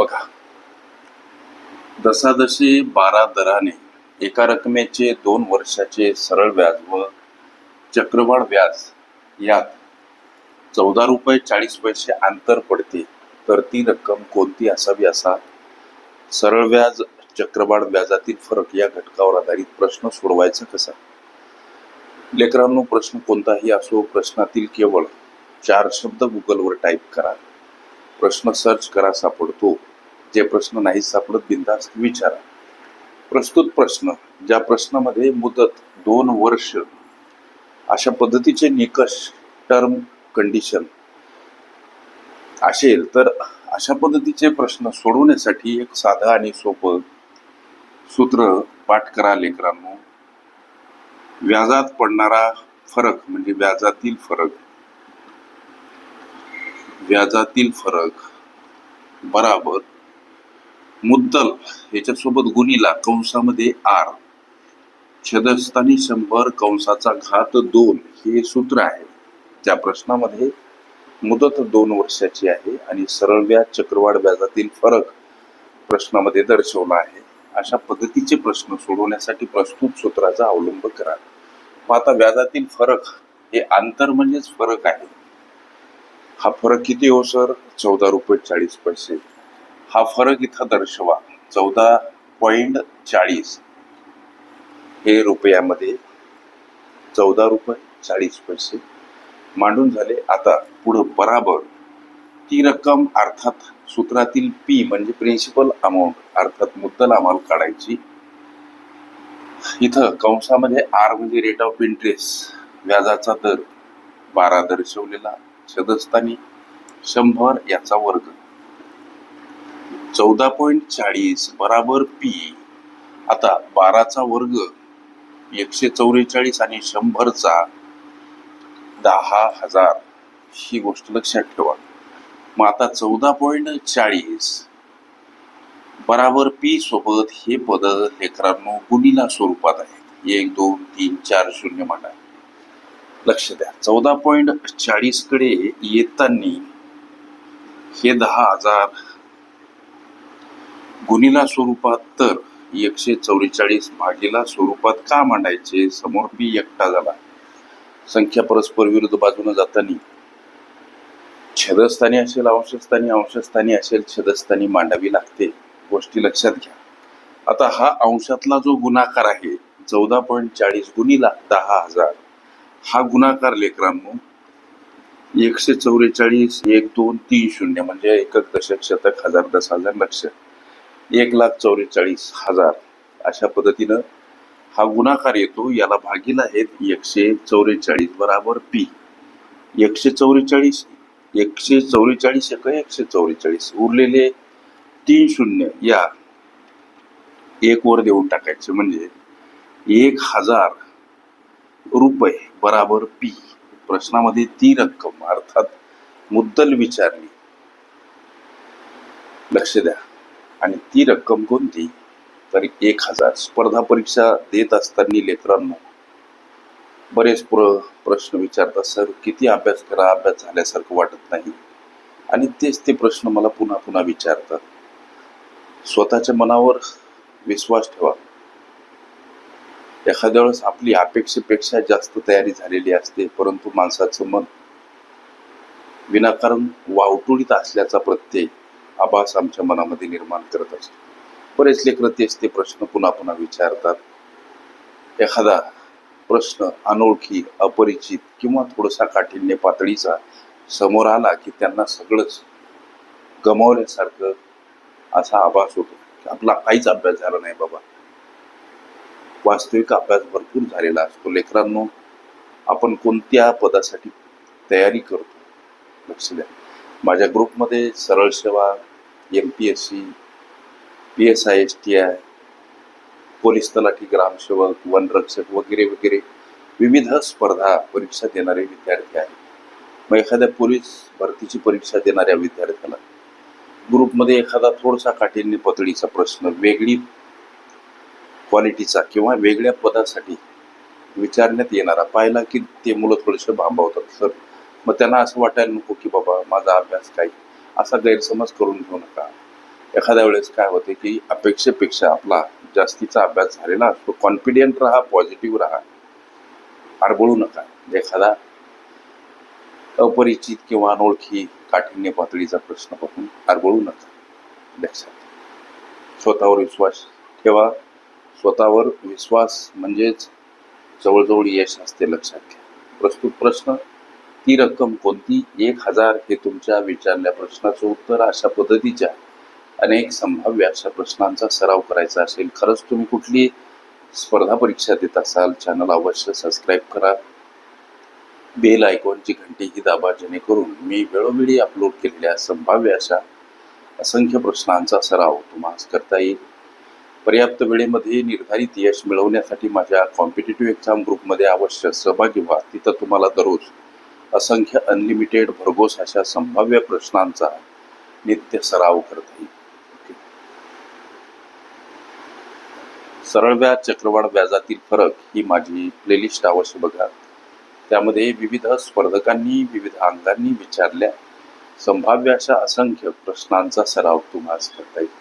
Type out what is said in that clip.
बघा. दसादशी बारा दराने एका रकमेचे दोन वर्षाचे सरळ व्याज व चक्रवाढ व्याज यात चौदा रुपये चाळीस पैसे अंतर पडते. तर ती रक्कम कोणती असावी असा सरळ व्याज चक्रवाढ व्याजातील फरक या घटकावर आधारित प्रश्न सोडवायचा कसा? लेकरांनो प्रश्न कोणताही असो प्रश्नातील केवळ चार शब्द गुगलवर टाईप करा. प्रश्न सर्च करा सापडतो. जे प्रश्न नाही सापडत बिंदास्त विचारा. प्रस्तुत प्रश्न ज्या प्रश्नामध्ये मुदत दोन वर्ष अशा पद्धतीचे निकष टर्म कंडिशन असेल तर अशा पद्धतीचे प्रश्न सोडवण्यासाठी एक साधं आणि सोपं सूत्र पाठ करा लेकरांनो. व्याजात पडणारा फरक म्हणजे व्याजातील फरक. व्याजातील फरक बराबर मुद्दल याच्यासोबत गुणीला कंसामध्ये आर. छदस्थानी शंभर कंसाचा घात दोन हे सूत्र आहे. त्या प्रश्नामध्ये मुदत दोन वर्षाची आहे आणि सरळ व्याज चक्रवाढ व्याजातील फरक प्रश्नामध्ये दर्शवला आहे. अशा पद्धतीचे प्रश्न सोडवण्यासाठी प्रस्तुत सूत्राचा अवलंब करा. मग आता व्याजातील फरक हे आंतर म्हणजेच फरक आहे. हा फरक किती हो सर? चौदा रुपये चाळीस पैसे. हा फरक इथं दर्शवा. चौदा पॉइंट चाळीस. हे रुपयामध्ये चौदा रुपये चाळीस पैसे मांडून झाले. आता पुढं बराबर. ती रक्कम अर्थात सूत्रातील पी म्हणजे प्रिन्सिपल अमाऊंट अर्थात मुद्दल आम्हाला काढायची. इथं कंसामध्ये आर म्हणजे रेट ऑफ इंटरेस्ट व्याजाचा दर बारा दर्शवलेला छदस्थानी शंभर याचा वर्ग. चौदा पॉईंट चाळीस बराबर पी आता बाराचा वर्ग एकशे चौवेचाळीस आणि शंभरचा दहा हजार. ही गोष्ट लक्षात ठेवा. मग आता चौदा पॉईंट चाळीस बराबर पी सोबत हे पद लेकरांनो गुणीला स्वरूपात आहेत एक दोन तीन चार शून्य म्हणा. लक्ष द्या. चौदा पॉईंट चाळीसकडे येताना हे दहा हजार गुणीला स्वरूपात तर एकशे चौवेचाळीस भागीला स्वरूपात का मांडायचे? समोर पी एकटा झाला. संख्या परस्पर विरुद्ध बाजूने जाताना छेदस्थानी असेल अंशस्थानी अंशस्थानी असेल छेदस्थानी मांडावी लागते. गोष्टी लक्षात घ्या. आता हा अंशातला जो गुणाकार आहे चौदा पॉईंट चाळीस गुणीला दहा हजार. हा गुणाकार लेकरांनो एकशे चौवेचाळीस एक दोन तीन शून्य म्हणजे एकक दशक शतक हजार दस हजार लक्ष. एक लाख चौवेचाळीस हजार. अशा पद्धतीनं हा गुणाकार येतो याला भागीला आहेत एकशे चौवेचाळीस बराबर पी एकशे चौवेचाळीस एकशे चौवेचाळीस एक एकशे चौवेचाळीस उरलेले तीन शून्य या एक वर देऊन टाकायचे म्हणजे एक हजार रुपये बराबर पी प्रश्नामध्ये ती रक्कम अर्थात मुद्दल विचारली लक्ष द्या. आणि ती रक्कम कोणती? तर एक हजार. स्पर्धा परीक्षा देत असताना लेकरांनो बरेच प्र प्रश्न विचारतात सर किती अभ्यास करा? अभ्यास झाल्यासारखं वाटत नाही. आणि तेच ते प्रश्न मला पुन्हा पुन्हा विचारतात. स्वतःच्या मनावर विश्वास ठेवा. एखाद्या वेळेस आपली अपेक्षेपेक्षा जास्त तयारी झालेली असते परंतु माणसाचं मन विनाकारण वावटुळीत असल्याचा प्रत्यय आभास आमच्या मनामध्ये निर्माण करत असतो. बरेच लेकरं तेच ते प्रश्न पुन्हा पुन्हा विचारतात. एखादा प्रश्न अनोळखी अपरिचित किंवा थोडासा काठिण्य पातळीचा समोर आला की त्यांना सगळंच गमावल्यासारखं असा आभास होतो. की आपला काहीच अभ्यास झाला नाही बाबा. वास्तविक अभ्यास भरपूर झालेला असतो. लेकरांनो आपण कोणत्या पदासाठी तयारी करतो? लक्ष द्या. माझ्या ग्रुपमध्ये सरळ सेवा M P S C P S I S T I police तलाठी ग्रामसेवक वनरक्षक वगैरे वगैरे विविध स्पर्धा परीक्षा देणारे विद्यार्थी आहेत. मग एखाद्या पोलीस भरतीची परीक्षा देणाऱ्या विद्यार्थ्याला ग्रुपमध्ये एखादा थोडासा काठिण्य पतळीचा प्रश्न वेगळी क्वालिटीचा किंवा वेगळ्या पदासाठी विचारण्यात येणारा पाहिला की ते मुलं थोडेसे भांबावतात. सर मग त्यांना असं वाटायला नको की बाबा माझा अभ्यास काही असा गैरसमज करून घेऊ नका. एखाद्या वेळेस काय होते की अपेक्षेपेक्षा आपला जास्तीचा अभ्यास झालेला असतो कॉन्फिडियंट राहा पॉझिटिव्ह राहा. आरबळू नका. म्हणजे एखादा अपरिचित किंवा अनोळखी काठिण्य पातळीचा प्रश्न पाहून आरबळू नका. लक्षात स्वतःवर विश्वास ठेवा. स्वतःवर विश्वास म्हणजेच जवळजवळ यश असते लक्षात घ्या प्रस्तुत प्रश्न ती रक्कम कोणती? एक हजार हे तुमच्या विचारल्या प्रश्नाचं उत्तर अशा पद्धतीच्या अनेक संभाव्य अशा प्रश्नांचा सराव करायचा असेल खरंच तुम्ही कुठली स्पर्धा परीक्षा देत असाल चॅनल अवश्य सबस्क्राईब करा. बेल आयकॉनची घंटी ही दाबा जेणेकरून मी वेळोवेळी अपलोड केलेल्या संभाव्य अशा असंख्य प्रश्नांचा सराव तुम्हाला करता येईल. पर्याप्त वेळेमध्ये निर्धारित यश मिळवण्यासाठी माझ्या कॉम्पिटेटिव्ह एक्झाम ग्रुपमध्ये अवश्य सहभागी व्हा. तिथं तुम्हाला दररोज असंख्य अनलिमिटेड भरघोस अशा संभाव्य प्रश्नांचा नित्य सराव करता. येईल सरळ व्याज चक्रवाढ व्याजातील फरक ही माझी प्लेलिस्ट अवश्य बघा. त्यामध्ये विविध स्पर्धकांनी विविध अंगांनी विचारल्या. संभाव्य अशा असंख्य प्रश्नांचा सराव तुम्हाला करता येईल